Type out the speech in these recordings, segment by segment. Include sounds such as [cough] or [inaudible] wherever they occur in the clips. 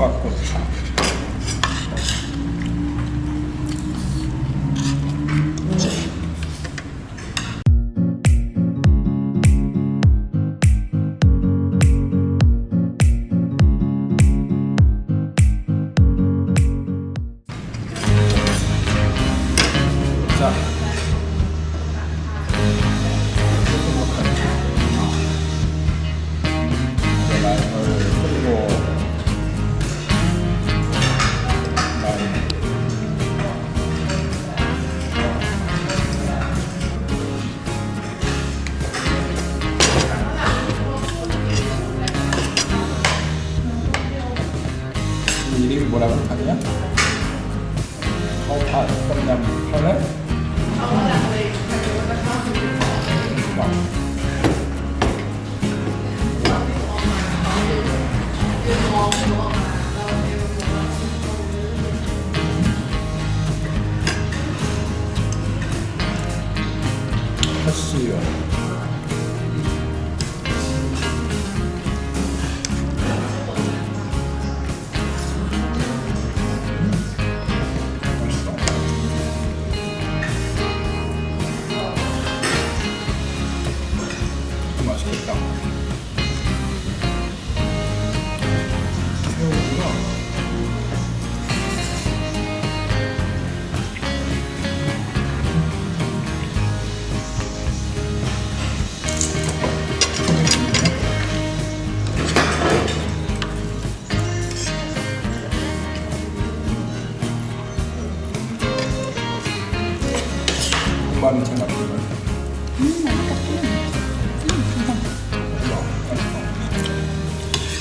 まあ、こうですさあ。 뭐라고 하냐? 허탈, 험담, 허를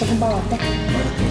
先帮我带。嗯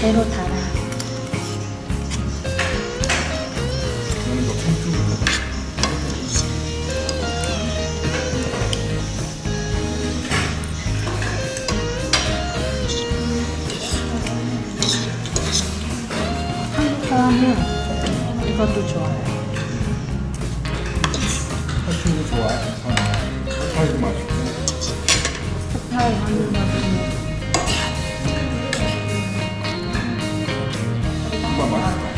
제로 달아. 이것도 좋아요. 훨씬 좋아. 설탕. 설탕도 맛있고. Hayır, Babak.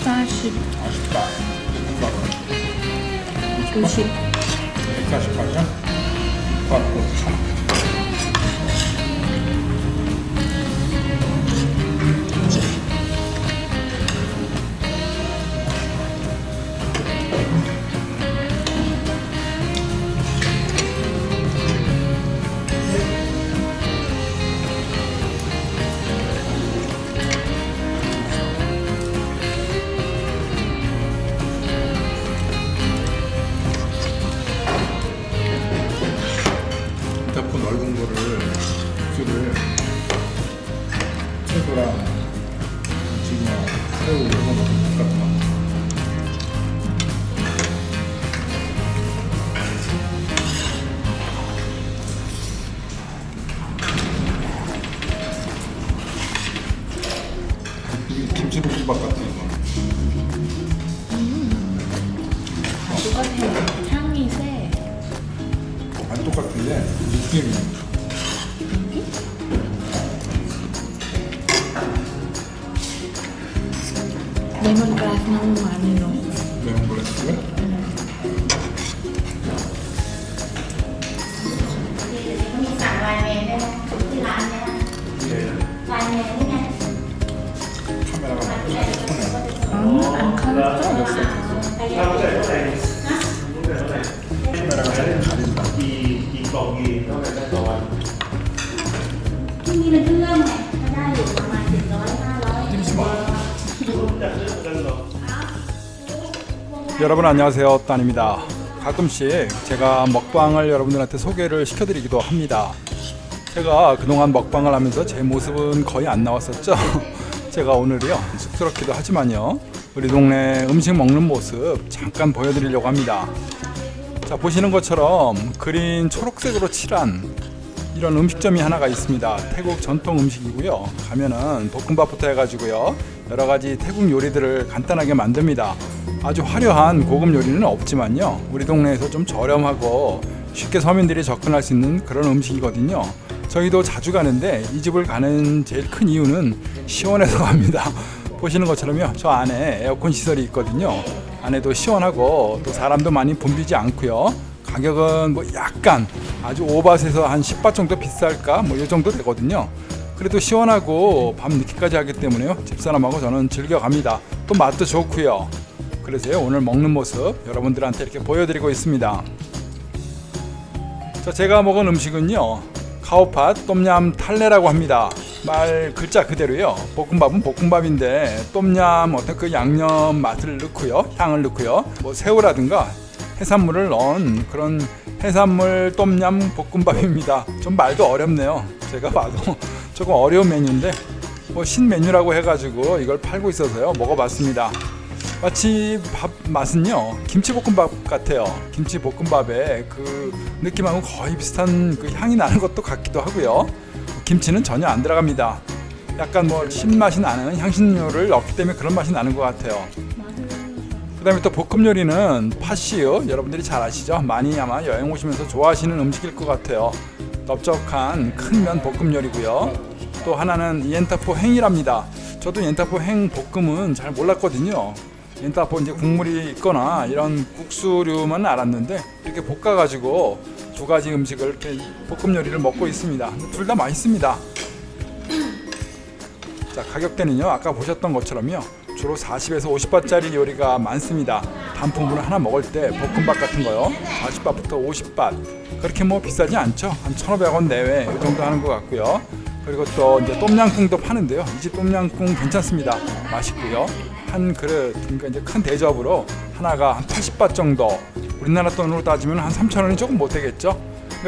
Starship. Starship. Starship. Birkaç parça patlatacağım. ಆಗ್ತಿದೆ ಬಿಸಿಲಿಗೆ lemon grass ನಾವು ಮಾಡಿನೋ lemon grass Ăn khá là tốt 여러분 안녕하세요. 딴입니다. 가끔씩 제가 먹방을 여러분들한테 소개를 시켜드리기도 합니다. 제가 그동안 먹방을 하면서 제 모습은 거의 안 나왔었죠? [laughs] 제가 오늘이요. 쑥스럽기도 하지만요. 우리 동네 음식 먹는 모습 잠깐 보여드리려고 합니다. 자 보시는 것처럼 그린 초록색으로 칠한 이런 음식점이 하나가 있습니다. 태국 전통 음식이고요. 가면은 볶음밥부터 해가지고요. 여러 가지 태국 요리들을 간단하게 만듭니다. 아주 화려한 고급 요리는 없지만요. 우리 동네에서 좀 저렴하고 쉽게 서민들이 접근할 수 있는 그런 음식이거든요. 저희도 자주 가는데 이 집을 가는 제일 큰 이유는 시원해서 갑니다. [laughs] 보시는 것처럼요. 저 안에 에어컨 시설이 있거든요. 안에도 시원하고 또 사람도 많이 붐비지 않고요. 가격은 뭐 약간 아주 오바트에서 한 10바 정도 비쌀까 뭐 이 정도 되거든요. 그래도 시원하고 밤 늦게까지 하기 때문에요. 집사람하고 저는 즐겨 갑니다. 또 맛도 좋고요. 그래서요 오늘 먹는 모습 여러분들한테 이렇게 보여드리고 있습니다. 자 제가 먹은 음식은요 카오팟 똠얌 탈레라고 합니다. 말 글자 그대로요. 볶음밥은 볶음밥인데 똠얌 어떤 그 양념 맛을 넣고요, 향을 넣고요, 뭐 새우라든가 해산물을 넣은 그런 해산물 똠얌 볶음밥입니다. 좀 말도 어렵네요. 제가 봐도 조금 어려운 메뉴인데 뭐 신메뉴라고 해가지고 이걸 팔고 있어서요 먹어봤습니다. 마치 밥 맛은요 김치볶음밥 같아요. 김치볶음밥의 그 느낌하고 거의 비슷한 그 향이 나는 것도 같기도 하고요. 김치는 전혀 안 들어갑니다. 약간 뭐 신맛이 나는 향신료를 넣기 때문에 그런 맛이 나는 것 같아요. 그 다음에 또 볶음 요리는 팥이요. 여러분들이 잘 아시죠? 많이 아마 여행 오시면서 좋아하시는 음식일 것 같아요. 넓적한 큰 면 볶음 요리고요. 또 하나는 옌타포 행이랍니다. 저도 옌타포 행 볶음은 잘 몰랐거든요. 옌타포 이제 국물이 있거나 이런 국수류만 알았는데 이렇게 볶아가지고 두 가지 음식을 이렇게 볶음 요리를 먹고 있습니다. 둘 다 맛있습니다. 자 가격대는요 아까 보셨던 것처럼요 주로 40에서 50바트짜리 요리가 많습니다. 단품으로 하나 먹을 때 볶음밥 같은 거요. 40바트부터 50바 그렇게 뭐 비싸지 않죠? 한 1,500원 내외 이 정도 하는 것 같고요. 그리고 또 이제 똠양꿍도 파는데요. 이 집 똠양꿍 괜찮습니다. 맛있고요. 한 그릇 그러니까 이제 큰 대접으로 하나가 한 80바 정도. 우리나라 돈으로 따지면 한 3,000원이 조금 못 되겠죠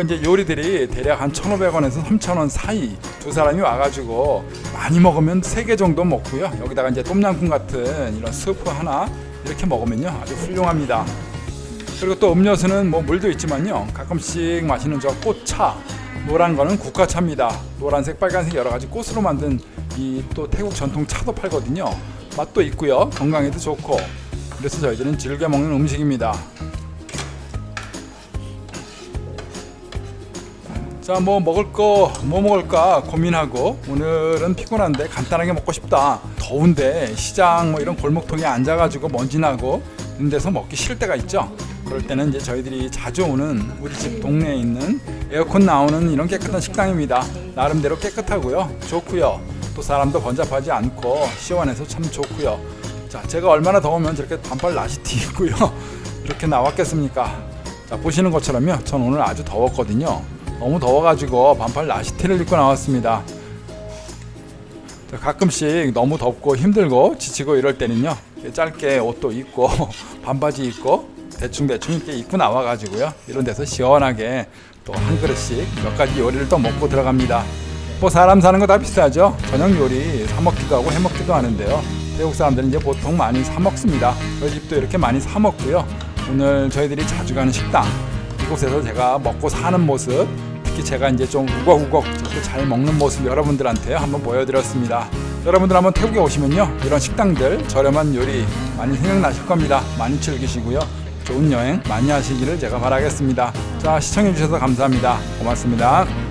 이제 요리들이 대략 한 1,500원에서 3,000원 사이 두 사람이 와가지고 많이 먹으면 세 개 정도 먹고요. 여기다가 이제 똠양꿍 같은 이런 스프 하나 이렇게 먹으면요 아주 훌륭합니다. 그리고 또 음료수는 뭐 물도 있지만요 가끔씩 마시는 저 꽃차 노란 거는 국화차입니다. 노란색, 빨간색 여러 가지 꽃으로 만든 이 또 태국 전통 차도 팔거든요. 맛도 있고요 건강에도 좋고 그래서 저희들은 즐겨 먹는 음식입니다. 자, 뭐 먹을 거 뭐 먹을까 고민하고 오늘은 피곤한데 간단하게 먹고 싶다. 더운데 시장 뭐 이런 골목통에 앉아가지고 먼지 나고 이런 데서 먹기 싫을 때가 있죠. 그럴 때는 이제 저희들이 자주 오는 우리 집 동네에 있는 에어컨 나오는 이런 깨끗한 식당입니다. 나름대로 깨끗하고요, 좋고요. 또 사람도 번잡하지 않고 시원해서 참 좋고요. 자, 제가 얼마나 더우면 저렇게 반팔 나시티 입고요. [laughs] 이렇게 나왔겠습니까? 자, 보시는 것처럼요. 전 오늘 아주 더웠거든요. 너무 더워가지고 반팔 나시티를 입고 나왔습니다. 자, 가끔씩 너무 덥고 힘들고 지치고 이럴 때는요. 짧게 옷도 입고 [laughs] 반바지 입고 대충 대충 이렇게 입고 나와가지고요. 이런 데서 시원하게 또 한 그릇씩 몇 가지 요리를 또 먹고 들어갑니다. 뭐 사람 사는 거 다 비슷하죠. 저녁 요리 사 먹기도 하고 해 먹기도 하는데요. 태국 사람들은 이제 보통 많이 사 먹습니다. 저희 집도 이렇게 많이 사 먹고요. 오늘 저희들이 자주 가는 식당 이곳에서 제가 먹고 사는 모습 특히 제가 이제 좀 우걱우걱 잘 먹는 모습 여러분들한테 한번 보여드렸습니다. 여러분들 한번 태국에 오시면요 이런 식당들 저렴한 요리 많이 생각나실 겁니다. 많이 즐기시고요 좋은 여행 많이 하시기를 제가 바라겠습니다. 자 시청해 주셔서 감사합니다. 고맙습니다.